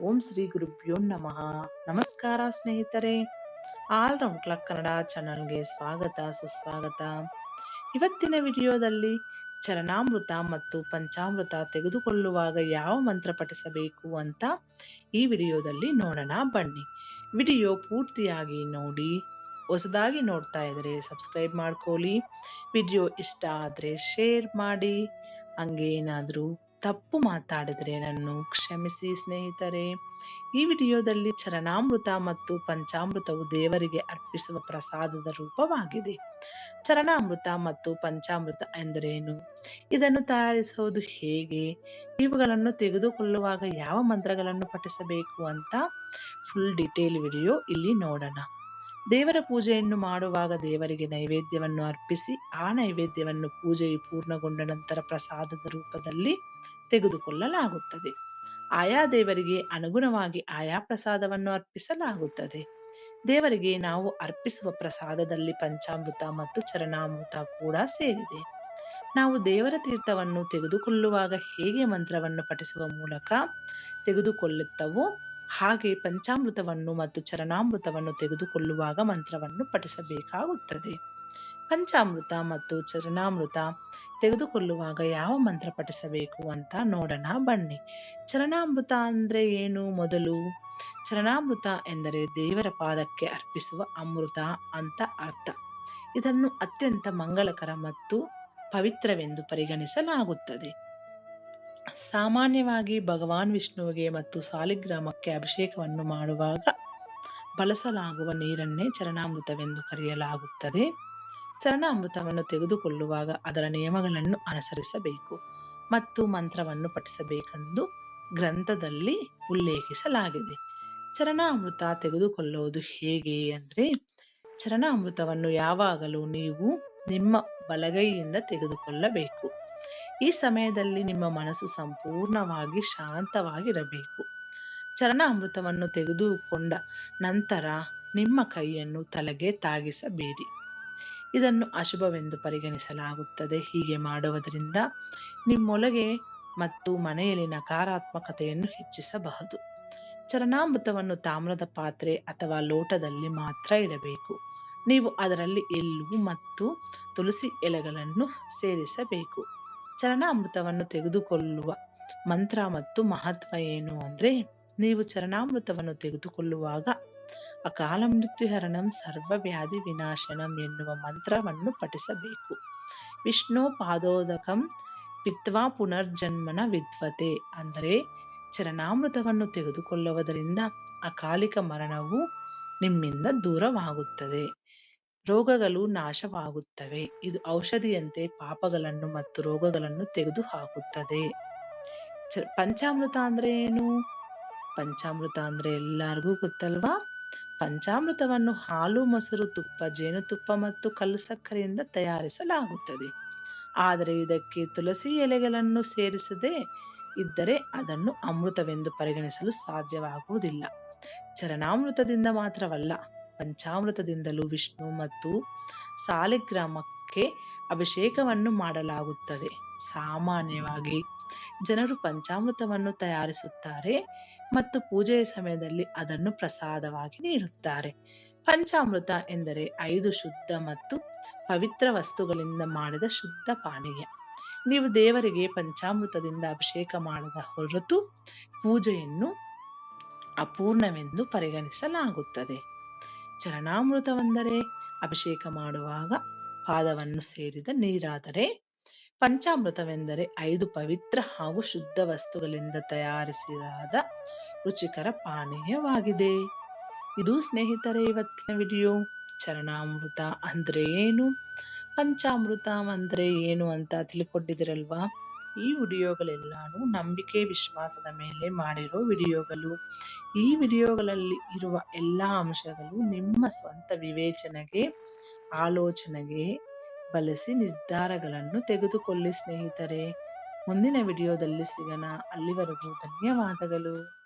ಓಂ ಶ್ರೀ ಗುರುಭ್ಯೋ ನಮಃ. ನಮಸ್ಕಾರ ಸ್ನೇಹಿತರೆ. ಆಲ್ ರೌಂಡ್ ಕ್ಲಾಕ್ ಕನ್ನಡ ಚಾನಲ್ಗೆ ಸ್ವಾಗತ, ಸುಸ್ವಾಗತ. ಇವತ್ತಿನ ವಿಡಿಯೋದಲ್ಲಿ ಚರಣಾಮೃತ ಮತ್ತು ಪಂಚಾಮೃತ ತೆಗೆದುಕೊಳ್ಳುವಾಗ ಯಾವ ಮಂತ್ರ ಪಠಿಸಬೇಕು ಅಂತ ಈ ವಿಡಿಯೋದಲ್ಲಿ ನೋಡೋಣ ಬನ್ನಿ. ವಿಡಿಯೋ ಪೂರ್ತಿಯಾಗಿ ನೋಡಿ. ಹೊಸದಾಗಿ ನೋಡ್ತಾ ಇದ್ರೆ ಸಬ್ಸ್ಕ್ರೈಬ್ ಮಾಡ್ಕೊಳ್ಳಿ. ವಿಡಿಯೋ ಇಷ್ಟ ಆದರೆ ಶೇರ್ ಮಾಡಿ. ಹಂಗೆ ಏನಾದರೂ ತಪ್ಪು ಮಾತಾಡಿದ್ರೆ ನನ್ನು ಕ್ಷಮಿಸಿ ಸ್ನೇಹಿತರೆ. ಈ ವಿಡಿಯೋದಲ್ಲಿ ಚರಣಾಮೃತ ಮತ್ತು ಪಂಚಾಮೃತವು ದೇವರಿಗೆ ಅರ್ಪಿಸುವ ಪ್ರಸಾದದ ರೂಪವಾಗಿದೆ. ಚರಣಾಮೃತ ಮತ್ತು ಪಂಚಾಮೃತ ಎಂದರೇನು? ಇದನ್ನು ತಯಾರಿಸುವುದು ಹೇಗೆ? ಇವುಗಳನ್ನು ತೆಗೆದುಕೊಳ್ಳುವಾಗ ಯಾವ ಮಂತ್ರಗಳನ್ನು ಪಠಿಸಬೇಕು ಅಂತ ಫುಲ್ ಡೀಟೇಲ್ ವಿಡಿಯೋ ಇಲ್ಲಿ ನೋಡೋಣ. ದೇವರ ಪೂಜೆಯನ್ನು ಮಾಡುವಾಗ ದೇವರಿಗೆ ನೈವೇದ್ಯವನ್ನು ಅರ್ಪಿಸಿ, ಆ ನೈವೇದ್ಯವನ್ನು ಪೂಜೆಯು ಪೂರ್ಣಗೊಂಡ ನಂತರ ಪ್ರಸಾದದ ರೂಪದಲ್ಲಿ ತೆಗೆದುಕೊಳ್ಳಲಾಗುತ್ತದೆ. ಆಯಾ ದೇವರಿಗೆ ಅನುಗುಣವಾಗಿ ಆಯಾ ಪ್ರಸಾದವನ್ನು ಅರ್ಪಿಸಲಾಗುತ್ತದೆ. ದೇವರಿಗೆ ನಾವು ಅರ್ಪಿಸುವ ಪ್ರಸಾದದಲ್ಲಿ ಪಂಚಾಮೃತ ಮತ್ತು ಚರಣಾಮೃತ ಕೂಡ ಸೇರಿದೆ. ನಾವು ದೇವರ ತೀರ್ಥವನ್ನು ತೆಗೆದುಕೊಳ್ಳುವಾಗ ಹೇಗೆ ಮಂತ್ರವನ್ನು ಪಠಿಸುವ ಮೂಲಕ ತೆಗೆದುಕೊಳ್ಳುತ್ತವೋ ಹಾಗೆ ಪಂಚಾಮೃತವನ್ನು ಮತ್ತು ಚರಣಾಮೃತವನ್ನು ತೆಗೆದುಕೊಳ್ಳುವಾಗ ಮಂತ್ರವನ್ನು ಪಠಿಸಬೇಕಾಗುತ್ತದೆ. ಪಂಚಾಮೃತ ಮತ್ತು ಚರಣಾಮೃತ ತೆಗೆದುಕೊಳ್ಳುವಾಗ ಯಾವ ಮಂತ್ರ ಪಠಿಸಬೇಕು ಅಂತ ನೋಡೋಣ ಬನ್ನಿ. ಚರಣಾಮೃತ ಅಂದ್ರೆ ಏನು ಮೊದಲು? ಚರಣಾಮೃತ ಎಂದರೆ ದೇವರ ಪಾದಕ್ಕೆ ಅರ್ಪಿಸುವ ಅಮೃತ ಅಂತ ಅರ್ಥ. ಇದನ್ನು ಅತ್ಯಂತ ಮಂಗಳಕರ ಮತ್ತು ಪವಿತ್ರವೆಂದು ಪರಿಗಣಿಸಲಾಗುತ್ತದೆ. ಸಾಮಾನ್ಯವಾಗಿ ಭಗವಾನ್ ವಿಷ್ಣುವಿಗೆ ಮತ್ತು ಸಾಲಿಗ್ರಾಮಕ್ಕೆ ಅಭಿಷೇಕವನ್ನು ಮಾಡುವಾಗ ಬಳಸಲಾಗುವ ನೀರನ್ನೇ ಚರಣಾಮೃತವೆಂದು ಕರೆಯಲಾಗುತ್ತದೆ. ಚರಣಾಮೃತವನ್ನು ತೆಗೆದುಕೊಳ್ಳುವಾಗ ಅದರ ನಿಯಮಗಳನ್ನು ಅನುಸರಿಸಬೇಕು ಮತ್ತು ಮಂತ್ರವನ್ನು ಪಠಿಸಬೇಕೆಂದು ಗ್ರಂಥದಲ್ಲಿ ಉಲ್ಲೇಖಿಸಲಾಗಿದೆ. ಚರಣಾಮೃತ ತೆಗೆದುಕೊಳ್ಳುವುದು ಹೇಗೆ ಅಂದ್ರೆ, ಚರಣಾಮೃತವನ್ನು ಯಾವಾಗಲೂ ನೀವು ನಿಮ್ಮ ಬಲಗೈಯಿಂದ ತೆಗೆದುಕೊಳ್ಳಬೇಕು. ಈ ಸಮಯದಲ್ಲಿ ನಿಮ್ಮ ಮನಸ್ಸು ಸಂಪೂರ್ಣವಾಗಿ ಶಾಂತವಾಗಿರಬೇಕು. ಚರಣಾಮೃತವನ್ನು ತೆಗೆದುಕೊಂಡ ನಂತರ ನಿಮ್ಮ ಕೈಯನ್ನು ತಲೆಗೆ ತಾಗಿಸಬೇಡಿ. ಇದನ್ನು ಅಶುಭವೆಂದು ಪರಿಗಣಿಸಲಾಗುತ್ತದೆ. ಹೀಗೆ ಮಾಡುವುದರಿಂದ ನಿಮ್ಮೊಳಗೆ ಮತ್ತು ಮನೆಯಲ್ಲಿ ನಕಾರಾತ್ಮಕತೆಯನ್ನು ಹೆಚ್ಚಿಸಬಹುದು. ಚರಣಾಮೃತವನ್ನು ತಾಮ್ರದ ಪಾತ್ರೆ ಅಥವಾ ಲೋಟದಲ್ಲಿ ಮಾತ್ರ ಇಡಬೇಕು. ನೀವು ಅದರಲ್ಲಿ ಎಳ್ಳು ಮತ್ತು ತುಳಸಿ ಎಲೆಗಳನ್ನು ಸೇರಿಸಬೇಕು. ಚರಣಾಮೃತವನ್ನು ತೆಗೆದುಕೊಳ್ಳುವ ಮಂತ್ರ ಮತ್ತು ಮಹತ್ವ ಏನು ಅಂದ್ರೆ, ನೀವು ಚರಣಾಮೃತವನ್ನು ತೆಗೆದುಕೊಳ್ಳುವಾಗ ಅಕಾಲ ಮೃತ್ಯುಹರಣಂ ಸರ್ವವ್ಯಾಧಿ ವಿನಾಶನಂ ಎನ್ನುವ ಮಂತ್ರವನ್ನು ಪಠಿಸಬೇಕು. ವಿಷ್ಣು ಪಾದೋದಕಂ ಪಿತ್ವಾ ಪುನರ್ಜನ್ಮನ ವಿದ್ವತೆ ಅಂದರೆ, ಚರಣಾಮೃತವನ್ನು ತೆಗೆದುಕೊಳ್ಳುವುದರಿಂದ ಅಕಾಲಿಕ ಮರಣವು ನಿಮ್ಮಿಂದ ದೂರವಾಗುತ್ತದೆ. ರೋಗಗಳು ನಾಶವಾಗುತ್ತವೆ. ಇದು ಔಷಧಿಯಂತೆ ಪಾಪಗಳನ್ನು ಮತ್ತು ರೋಗಗಳನ್ನು ತೆಗೆದು ಹಾಕುತ್ತದೆ ಪಂಚಾಮೃತ ಅಂದ್ರೆ ಏನು? ಪಂಚಾಮೃತ ಅಂದ್ರೆ ಎಲ್ಲರಿಗೂ ಗೊತ್ತಲ್ವಾ? ಪಂಚಾಮೃತವನ್ನು ಹಾಲು, ಮೊಸರು, ತುಪ್ಪ, ಜೇನುತುಪ್ಪ ಮತ್ತು ಕಲ್ಲು ಸಕ್ಕರೆಯಿಂದ ತಯಾರಿಸಲಾಗುತ್ತದೆ. ಆದರೆ ಇದಕ್ಕೆ ತುಳಸಿ ಎಲೆಗಳನ್ನು ಸೇರಿಸದೆ ಇದ್ದರೆ ಅದನ್ನು ಅಮೃತವೆಂದು ಪರಿಗಣಿಸಲು ಸಾಧ್ಯವಾಗುವುದಿಲ್ಲ. ಚರಣಾಮೃತದಿಂದ ಮಾತ್ರವಲ್ಲ ಪಂಚಾಮೃತದಿಂದಲೂ ವಿಷ್ಣು ಮತ್ತು ಸಾಲಿಗ್ರಾಮಕ್ಕೆ ಅಭಿಷೇಕವನ್ನು ಮಾಡಲಾಗುತ್ತದೆ. ಸಾಮಾನ್ಯವಾಗಿ ಜನರು ಪಂಚಾಮೃತವನ್ನು ತಯಾರಿಸುತ್ತಾರೆ ಮತ್ತು ಪೂಜೆಯ ಸಮಯದಲ್ಲಿ ಅದನ್ನು ಪ್ರಸಾದವಾಗಿ ನೀಡುತ್ತಾರೆ. ಪಂಚಾಮೃತ ಎಂದರೆ ಐದು ಶುದ್ಧ ಮತ್ತು ಪವಿತ್ರ ವಸ್ತುಗಳಿಂದ ಮಾಡಿದ ಶುದ್ಧ ಪಾನೀಯ. ನೀವು ದೇವರಿಗೆ ಪಂಚಾಮೃತದಿಂದ ಅಭಿಷೇಕ ಮಾಡದ ಹೊರತು ಪೂಜೆಯನ್ನು ಅಪೂರ್ಣವೆಂದು ಪರಿಗಣಿಸಲಾಗುತ್ತದೆ. ಚರಣಾಮೃತವೆಂದರೆ ಅಭಿಷೇಕ ಮಾಡುವಾಗ ಪಾದವನ್ನು ಸೇರಿದ ನೀರಾದರೆ ಪಂಚಾಮೃತವೆಂದರೆ ಐದು ಪವಿತ್ರ ಹಾಗೂ ಶುದ್ಧ ವಸ್ತುಗಳಿಂದ ತಯಾರಿಸಿದ ರುಚಿಕರ ಪಾನೀಯವಾಗಿದೆ. ಇದು ಸ್ನೇಹಿತರೆ, ಇವತ್ತಿನ ವಿಡಿಯೋ. ಚರಣಾಮೃತ ಅಂದ್ರೆ ಏನು? ಪಂಚಾಮೃತ ಅಂದ್ರೆ ಏನು ಅಂತ ತಿಳ್ಕೊಂಡಿದಿರಲ್ವಾ ಈ ವಿಡಿಯೋಗಳೆಲ್ಲಾನು ನಂಬಿಕೆ ವಿಶ್ವಾಸದ ಮೇಲೆ ಮಾಡಿರೋ ವಿಡಿಯೋಗಳು. ಈ ವಿಡಿಯೋಗಳಲ್ಲಿ ಇರುವ ಎಲ್ಲ ಅಂಶಗಳು ನಿಮ್ಮ ಸ್ವಂತ ವಿವೇಚನೆಗೆ, ಆಲೋಚನೆಗೆ ಬಳಸಿ ನಿರ್ಧಾರಗಳನ್ನು ತೆಗೆದುಕೊಳ್ಳಿ ಸ್ನೇಹಿತರೆ. ಮುಂದಿನ ವಿಡಿಯೋದಲ್ಲಿ ಸಿಗೋಣ. ಅಲ್ಲಿವರೆಗೂ ಧನ್ಯವಾದಗಳು.